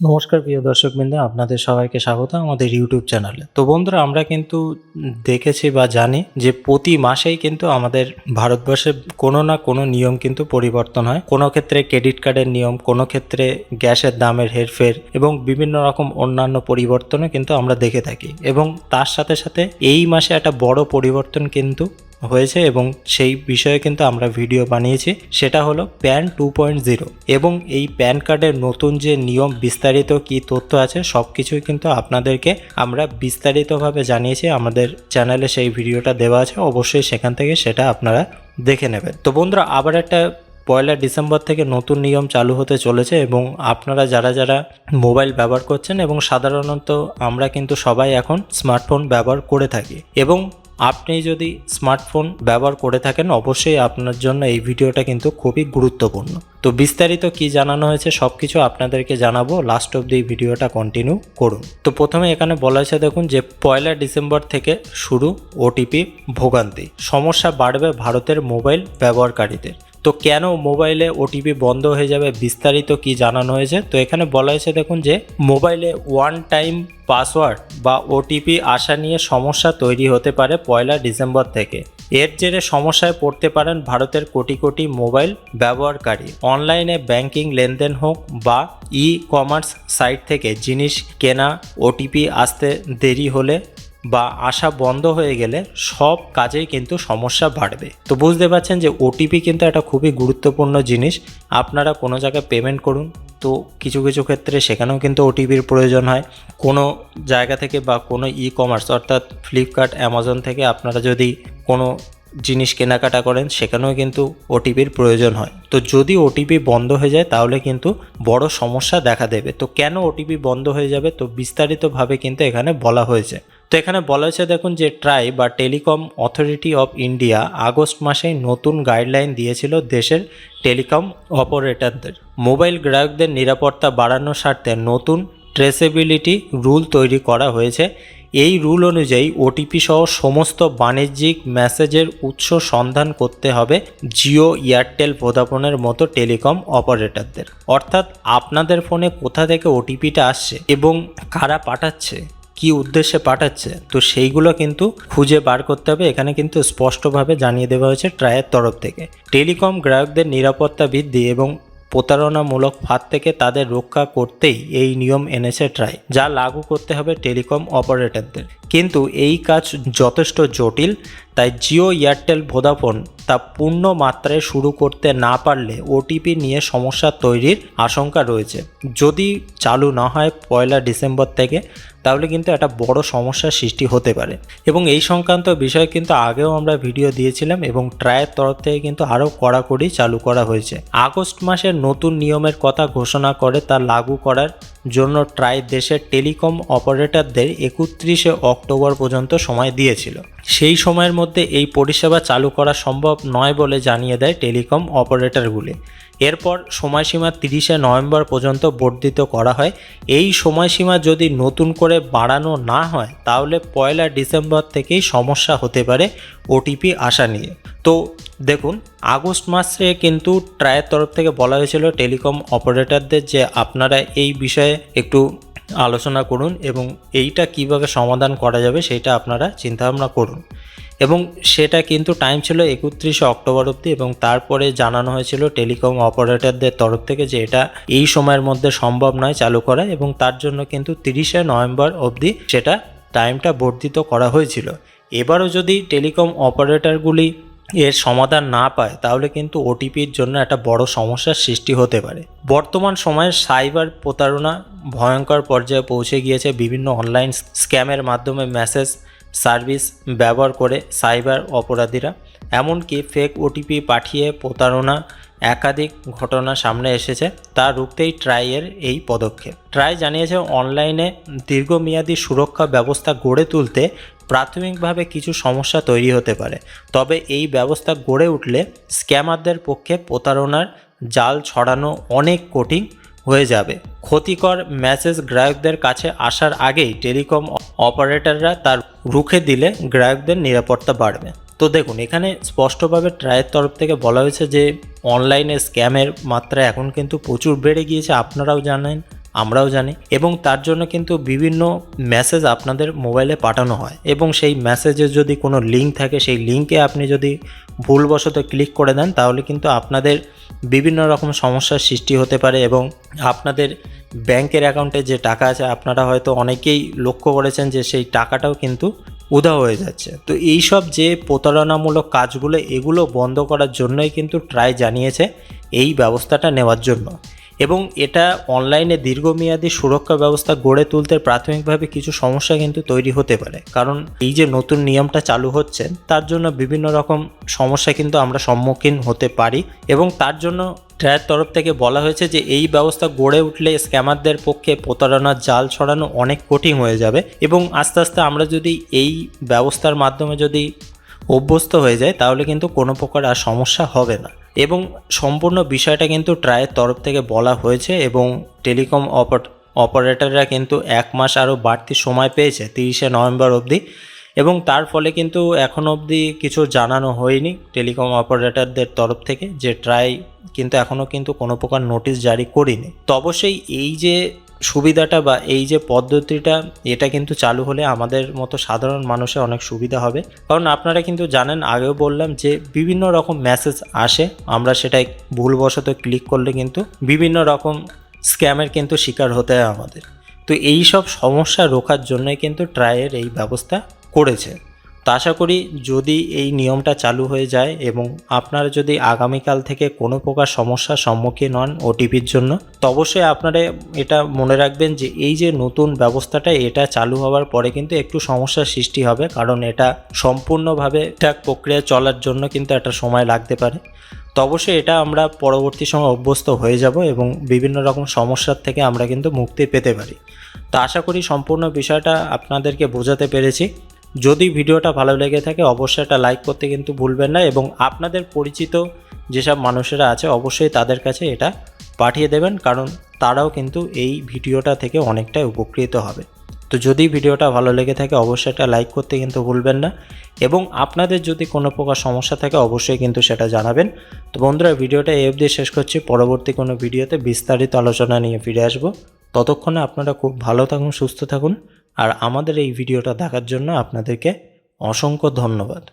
নমস্কার প্রিয় দর্শকবৃন্দ, আপনাদের সবাইকে স্বাগত আমাদের ইউটিউব চ্যানেলে তো বন্ধুরা, আমরা কিন্তু দেখেছি বা জানি যে প্রতি মাসেই কিন্তু আমাদের ভারতবর্ষে কোনো না কোনো নিয়ম কিন্তু পরিবর্তন হয়। কোনো ক্ষেত্রে ক্রেডিট কার্ডের নিয়ম, কোনো ক্ষেত্রে গ্যাসের দামের হেরফের এবং বিভিন্ন রকম অন্যান্য পরিবর্তনও কিন্তু আমরা দেখে থাকি। এবং তার সাথে সাথে এই মাসে একটা বড় পরিবর্তন কিন্তু হয়েছে এবং সেই বিষয়ে কিন্তু আমরা ভিডিও বানিয়েছি। সেটা হলো প্যান টু পয়েন্ট জিরো এবং এই প্যান কার্ডের নতুন যে নিয়ম, বিস্তারিত কি তথ্য আছে সব কিছুই কিন্তু আপনাদেরকে আমরা বিস্তারিতভাবে জানিয়েছি। আমাদের চ্যানেলে সেই ভিডিওটা দেওয়া আছে, অবশ্যই সেখান থেকে সেটা আপনারা দেখে নেবেন। তো বন্ধুরা, আবার একটা পয়লা ডিসেম্বর থেকে নতুন নিয়ম চালু হতে চলেছে এবং আপনারা যারা যারা মোবাইল ব্যবহার করছেন এবং সাধারণত আমরা কিন্তু সবাই এখন স্মার্টফোন ব্যবহার করে থাকি এবং আপনি যদি স্মার্টফোন ব্যবহার করে থাকেন, অবশ্যই আপনার জন্য এই ভিডিওটা কিন্তু খুবই গুরুত্বপূর্ণ। তো বিস্তারিত কি জানানো হয়েছে সব কিছু আপনাদেরকে জানাব। লাস্ট অব দি ভিডিওটা কন্টিনিউ করুন। তো প্রথমে এখানে বলা হয়েছে, দেখুন যে পয়লা ডিসেম্বর থেকে শুরু ওটিপি ভোগান্তি। সমস্যা বাড়বে ভারতের মোবাইল ব্যবহারকারীদের। তো কেন মোবাইলে ওটিপি বন্ধ হয়ে যাবে বিস্তারিত কি জানানো হয়েছে? তো এখানে বলা হয়েছে, দেখুন যে মোবাইলে ওয়ান টাইম পাসওয়ার্ড বা ওটিপি আসা নিয়ে সমস্যা তৈরি হতে পারে পয়লা ডিসেম্বর থেকে। এর জেরে সমস্যায় পড়তে পারেন ভারতের কোটি কোটি মোবাইল ব্যবহারকারী। অনলাইনে ব্যাংকিং লেনদেন হোক বা ই কমার্স সাইট থেকে জিনিস কেনা, ওটিপি আসতে দেরি হলে বা আসা বন্ধ হয়ে গেলে সব কাজেই কিন্তু সমস্যা বাড়বে। তো বুঝতে পারছেন যে ওটিপি কিন্তু একটা খুবই গুরুত্বপূর্ণ জিনিস। আপনারা কোনো জায়গায় পেমেন্ট করুন। তো কিছু কিছু ক্ষেত্রে সেখানেও কিন্তু ওটিপির প্রয়োজন হয়। কোনো জায়গা থেকে বা কোনো ই কমার্স অর্থাৎ ফ্লিপকার্ট অ্যামাজন থেকে আপনারা যদি কোনো জিনিস কেনাকাটা করেন, সেখানেও কিন্তু ওটিপির প্রয়োজন হয়। তো যদি ওটিপি বন্ধ হয়ে যায়, তাহলে কিন্তু বড় সমস্যা দেখা দেবে। তো কেন ওটিপি বন্ধ হয়ে যাবে? তো বিস্তারিতভাবে কিন্তু এখানে বলা হয়েছে। তো এখানে বলা হয়েছে দেখুন যে ট্রাই বা telecom authority of India August মাসেই নতুন গাইডলাইন দিয়েছিল দেশের টেলিকম অপারেটরদের। মোবাইল গ্রাহকদের নিরাপত্তা বাড়ানোর স্বার্থে নতুন ট্রেসেবিলিটি রুল তৈরি করা হয়েছে। এই রুল অনুযায়ী ওটিপি সহ সমস্ত বাণিজ্যিক মেসেজের উৎস সন্ধান করতে হবে জিও, এয়ারটেল ভোদাফোনের মতো টেলিকম অপারেটরদের। অর্থাৎ আপনাদের ফোনে কোথা থেকে ওটিপিটা আসছে এবং কারা পাঠাচ্ছে? কি উদ্দেশ্যে পাঠাচ্ছে, তো সেইগুলো কিন্তু খুঁজে বার করতে হবে। এখানে কিন্তু স্পষ্টভাবে জানিয়ে দেওয়া হয়েছে ট্রায়ের তরফ থেকে। টেলিকম গ্রাহকদের নিরাপত্তা বৃদ্ধি এবং প্রতারণামূলক ফাঁদ থেকে তাদের রক্ষা করতেই এই নিয়ম এনেছে ট্রাই যা লাগু করতে হবে টেলিকম অপারেটরদের। কিন্তু এই কাজ যথেষ্ট জটিল তাই জিও এয়ারটেল ভোদাফোন তা পূর্ণ মাত্রায় শুরু করতে না পারলে ওটিপি নিয়ে সমস্যা তৈরির আশঙ্কা রয়েছে। যদি চালু না হয় পয়লা ডিসেম্বর থেকে, তাহলে কিন্তু একটা বড় সমস্যার সৃষ্টি হতে পারে। এবং এই সংক্রান্ত বিষয়ে কিন্তু আগেও আমরা ভিডিও দিয়েছিলাম এবং ট্রায়ের তরফ থেকে কিন্তু আরও কড়াকড়ি চালু করা হয়েছে। আগস্ট মাসের নতুন নিয়মের কথা ঘোষণা করে তা লাগু করার জন্য ট্রাই দেশের টেলিকম অপারেটরদের একত্রিশে অক্টোবর পর্যন্ত সময় দিয়েছিল। সেই সময়ের মধ্যে এই পরিষেবা চালু করা সম্ভব নয় বলে জানিয়ে দেয় টেলিকম অপারেটরগুলি। এরপর সময়সীমা তিরিশে নভেম্বর পর্যন্ত বর্ধিত করা হয়। এই সময়সীমা যদি নতুন করে বাড়ানো না হয়, তাহলে পয়লা ডিসেম্বর থেকেই সমস্যা হতে পারে ওটিপি আসা নিয়ে। তো দেখুন, আগস্ট মাসে কিন্তু ট্রায়ের তরফ থেকে বলা হয়েছিল টেলিকম অপারেটরদের যে আপনারা এই বিষয়ে একটু আলোচনা করুন এবং এইটা কীভাবে সমাধান করা যাবে সেটা আপনারা চিন্তাভাবনা করুন। এবং সেটা কিন্তু টাইম ছিল একত্রিশে অক্টোবর অবধি এবং তারপরে জানানো হয়েছিল টেলিকম অপারেটরদের তরফ থেকে যে এটা এই সময়ের মধ্যে সম্ভব নয় চালু করা এবং তার জন্য কিন্তু তিরিশে নভেম্বর অবধি সেটা টাইমটা বর্ধিত করা হয়েছিল। এবারও যদি টেলিকম অপারেটরগুলি এর সমাধান না পায়, তাহলে কিন্তু ওটিপির জন্য একটা বড় সমস্যার সৃষ্টি হতে পারে। বর্তমান সময়ে সাইবার প্রতারণা ভয়ঙ্কর পর্যায়ে পৌঁছে গিয়েছে বিভিন্ন অনলাইন স্ক্যামের মাধ্যমে মেসেজ সার্ভিস ব্যবহার করে সাইবার অপরাধীরা, এমনকি ফেক ওটিপি পাঠিয়ে প্রতারণা একাধিক ঘটনা সামনে এসেছে, তা রুখতেই ট্রাইয়ের এই পদক্ষেপ। ট্রাই জানিয়েছে, অনলাইনে দীর্ঘমেয়াদী সুরক্ষা ব্যবস্থা গড়ে তুলতে প্রাথমিকভাবে কিছু সমস্যা তৈরি হতে পারে। তবে এই ব্যবস্থা গড়ে উঠলে স্ক্যামারদের পক্ষে প্রতারণার জাল ছড়ানো অনেক কঠিন হয়ে যাবে। ক্ষতিকর মেসেজ গ্রাহকদের কাছে আসার আগেই টেলিকম অপারেটররা তার রুখে দিলে গ্রাহকদের নিরাপত্তা বাড়বে। তো দেখুন, এখানে স্পষ্টভাবে ট্রায়ের তরফ থেকে বলা হয়েছে যে অনলাইনে স্ক্যামের মাত্রা এখন কিন্তু প্রচুর বেড়ে গিয়েছে, আপনারাও জানেন, আমরাও জানি, এবং তার জন্য কিন্তু বিভিন্ন মেসেজ আপনাদের মোবাইলে পাঠানো হয়। এবং সেই মেসেজের যদি কোনো লিঙ্ক থাকে, সেই লিঙ্কে আপনি যদি ভুলবশত ক্লিক করে দেন, তাহলে কিন্তু আপনাদের বিভিন্ন রকম সমস্যার সৃষ্টি হতে পারে এবং আপনাদের ব্যাংকের অ্যাকাউন্টে যে টাকা আছে, আপনারা হয়তো অনেকেই লক্ষ্য করেছেন যে সেই টাকাটাও কিন্তু উধাও হয়ে যাচ্ছে। তো এই সব যে প্রতারণামূলক কাজগুলো, এগুলো বন্ধ করার জন্যই কিন্তু ট্রাই জানিয়েছে এই ব্যবস্থাটা নেওয়ার জন্য। এবং এটা অনলাইনে দীর্ঘমেয়াদী সুরক্ষা ব্যবস্থা গড়ে তুলতে প্রাথমিকভাবে কিছু সমস্যা কিন্তু তৈরি হতে পারে। কারণ এই যে নতুন নিয়মটা চালু হচ্ছে, তার জন্য বিভিন্ন রকম সমস্যা কিন্তু আমরা সম্মুখীন হতে পারি। এবং তার জন্য ট্রায়ের তরফ থেকে বলা হয়েছে যে এই ব্যবস্থা গড়ে উঠলে স্ক্যামারদের পক্ষে প্রতারণার জাল ছড়ানো অনেক কঠিন হয়ে যাবে এবং আস্তে আস্তে আমরা যদি এই ব্যবস্থার মাধ্যমে যদি অভ্যস্ত হয়ে যায় তাহলে কিন্তু কোনো প্রকার আর সমস্যা হবে না। এবং সম্পূর্ণ বিষয়টা কিন্তু ট্রায়ের তরফ থেকে বলা হয়েছে এবং টেলিকম অপারেটররা কিন্তু এক মাস আরও বাড়তি সময় পেয়েছে, তিরিশে নভেম্বর অবধি। এবং তার ফলে কিন্তু এখন অবধি কিছু জানানো হয়নি টেলিকম অপারেটরদের তরফ থেকে যে ট্রাই কিন্তু এখনও কিন্তু কোনো প্রকার নোটিশ জারি করিনি। তো অবশ্যই এই যে সুবিধাটা বা এই যে পদ্ধতিটা, এটা কিন্তু চালু হলে আমাদের মতো সাধারণ মানুষের অনেক সুবিধা হবে। কারণ আপনারা কিন্তু জানেন, আগেও বললাম যে বিভিন্ন রকম মেসেজ আসে। আমরা সেটাই ভুলবশত ক্লিক করলে কিন্তু বিভিন্ন রকম স্ক্যামের কিন্তু শিকার হতে হয় আমাদের। তো এই সব সমস্যা রোখার জন্যই কিন্তু ট্রায়ের এই ব্যবস্থা করেছে। তো আশা করি যদি এই নিয়মটা চালু হয়ে যায় এবং আপনারা যদি আগামীকাল থেকে কোনো প্রকার সমস্যার সম্মুখীন হন ওটিপির জন্য, তো অবশ্যই আপনারা এটা মনে রাখবেন যে এই যে নতুন ব্যবস্থাটা এটা চালু হওয়ার পরে কিন্তু একটু সমস্যার সৃষ্টি হবে, কারণ এটা সম্পূর্ণভাবে ঠিকঠাক প্রক্রিয়া চলার জন্য কিন্তু একটা সময় লাগতে পারে। তো অবশ্যই এটা আমরা পরবর্তী সময় অভ্যস্ত হয়ে যাব এবং বিভিন্ন রকম সমস্যার থেকে আমরা কিন্তু মুক্তি পেতে পারি। তো আশা করি সম্পূর্ণ বিষয়টা আপনাদেরকে বোঝাতে পেরেছি। যদি ভিডিওটা ভালো লেগে থাকে, অবশ্যই একটা লাইক করতে কিন্তু ভুলবেন না এবং আপনাদের পরিচিত যেসব মানুষেরা আছে, অবশ্যই তাদের কাছে এটা পাঠিয়ে দেবেন, কারণ তারাও কিন্তু এই ভিডিওটা থেকে অনেকটাই উপকৃত হবে। তো যদি ভিডিওটা ভালো লেগে থাকে, অবশ্যই একটা লাইক করতে কিন্তু ভুলবেন না এবং আপনাদের যদি কোনো প্রকার সমস্যা থাকে, অবশ্যই কিন্তু সেটা জানাবেন। তো বন্ধুরা, ভিডিওটা এই অবধি শেষ করছি। পরবর্তী কোনো ভিডিওতে বিস্তারিত আলোচনা নিয়ে ফিরে আসব। ততক্ষণে আপনারা খুব ভালো থাকুন, সুস্থ থাকুন। আর আমাদের এই ভিডিওটা দেখার জন্য আপনাদেরকে অসংখ্য ধন্যবাদ।